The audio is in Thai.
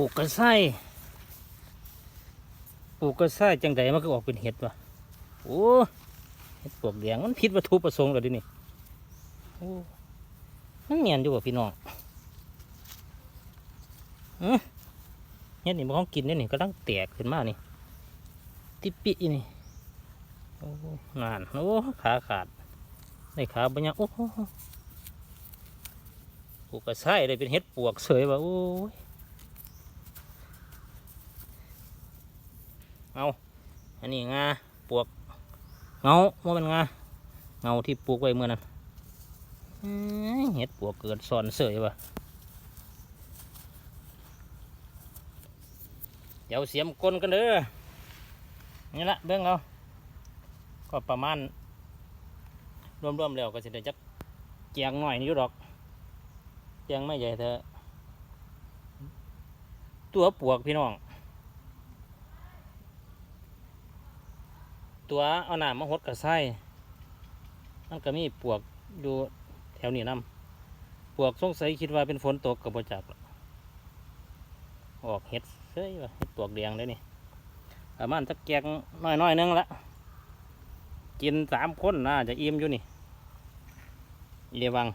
ปลูกกระไส้ปลูกกระไส้จังใดมันก็ออกเป็นเห็ดวะโอ้เห็ดปลวกแดงมันผิดวัตถุประสงค์เลยดินี่โอ้มันเมียนอยู่ว่ะพี่น้องเอ้อเห็ดนี่มันของกินนี่นี่ก็ตั้งแตกขึ้นมานี่ติปิอีนี่โอ้นานโอ้ขาขาดในขาบัญญัโอ้ปลูกกระไส้เลยเป็นเห็ดปวกเสยว่ะโอ้ย เอาอันนี้งาปวกเงาว่าเป็นงาเงาที่ปลูกไว้เมื่อนั้นเห็ดปวกเกิดสอนเสยวะเดี๋ยวเสียมก้นกันเด้อนี่ละเบิ่งเอาก็ประมาณรวมๆแล้วก็สิได้จักเจียงหน่อยนี่อยู่ดอกเจียงไม่ใหญ่เถอะตัวปวกพี่น้อง ตัวเอาหนามมาหดกับไส้มันก็มีปวกอยู่แถวนี้นํปวกสงสัยคิดว่าเป็นฝนตกกับบจักรออกเห็ดเฮ้ยวะเห็ดปวกแดงเลยนี่ประมาณสักแกงน้อยๆนึงละกินสามคนน่าจะอิ่มอยู่นี่เยวัง